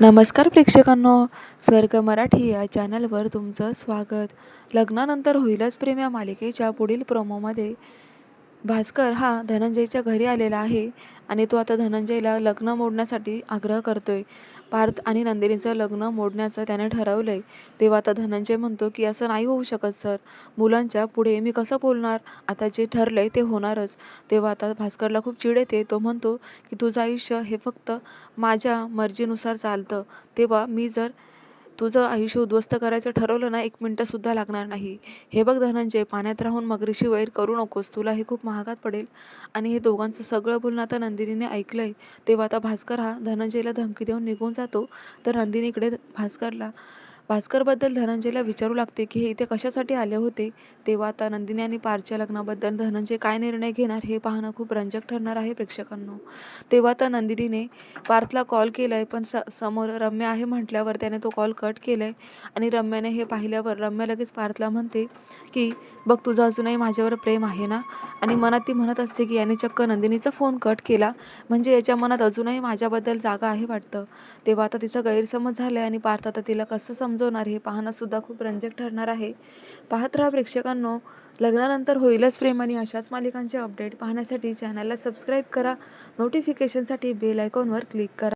नमस्कार प्रेक्षकांनो स्वर्ग मराठी या चॅनलवर तुमचं स्वागत. लग्नानंतर होईलच प्रेम या मालिकेच्या पुढील प्रोमोमध्ये भास्कर हा धनंजयच्या घरी आलेला आहे आणि तो आता धनंजयला लग्न मोडण्यासाठी आग्रह करतोय. पार्थ आणि नंदिनीचं लग्न मोडण्याचं त्याने ठरवलंय. तेव्हा आता धनंजय म्हणतो की असं नाही होऊ शकत सर. मुलांच्या पुढे मी कसं बोलणार? आता जे ठरलंय ते होणारच. तेव्हा आता भास्करला खूप चिड येते. तो म्हणतो की तुझं आयुष्य हे फक्त माझ्या मर्जीनुसार चालतं. तेव्हा मी जर तुझं आयुष्य उद्ध्वस्त करायचं ठरवलं ना एक मिनटंसुद्धा लागणार नाही. हे बघ धनंजय पाण्यात राहून मगरीशी वैर करू नकोस. तुला हे खूप महागात पडेल. आणि हे दोघांचं सगळं बोलणं आता नंदिनीने ऐकलंय. तेव्हा आता भास्कर हा धनंजयला धमकी देऊन निघून जातो. तर नंदिनी इकडे भास्करला भास्करबद्दल धनंजयला विचारू लागते की हे इथे कशासाठी आले होते? तेव्हा आता नंदिनी आणि पारच्या लग्नाबद्दल धनंजय काय निर्णय घेणार हे पाहणं खूप रंजक ठरणार आहे प्रेक्षकांनो. तेव्हा आता नंदिनीने पार्थला कॉल केला आहे पण स समोर रम्या आहे म्हटल्यावर त्याने तो कॉल कट केला आहे आणि रम्याने हे पाहिल्यावर रम्या लगेच पार्थला म्हणते की बघ तुझं अजूनही माझ्यावर प्रेम आहे ना? आणि मनात ती म्हणत असते की याने चक्क नंदिनीचा फोन कट केला. म्हणजे याच्या मनात अजूनही माझ्याबद्दल जागा आहे वाटतं. तेव्हा आता तिचा गैरसमज झाला आहे आणि पार्थ आता तिला कसं समजवणार हे पाहणंसुद्धा खूप रंजक ठरणार आहे. पाहत राहा प्रेक्षकांनो. लग्नानंतर होईलच प्रेम आणि अशाच मालिकांचे अपडेट पाहण्यासाठी चॅनलला सबस्क्राईब करा. नोटिफिकेशनसाठी बेल आयकॉनवर क्लिक करा.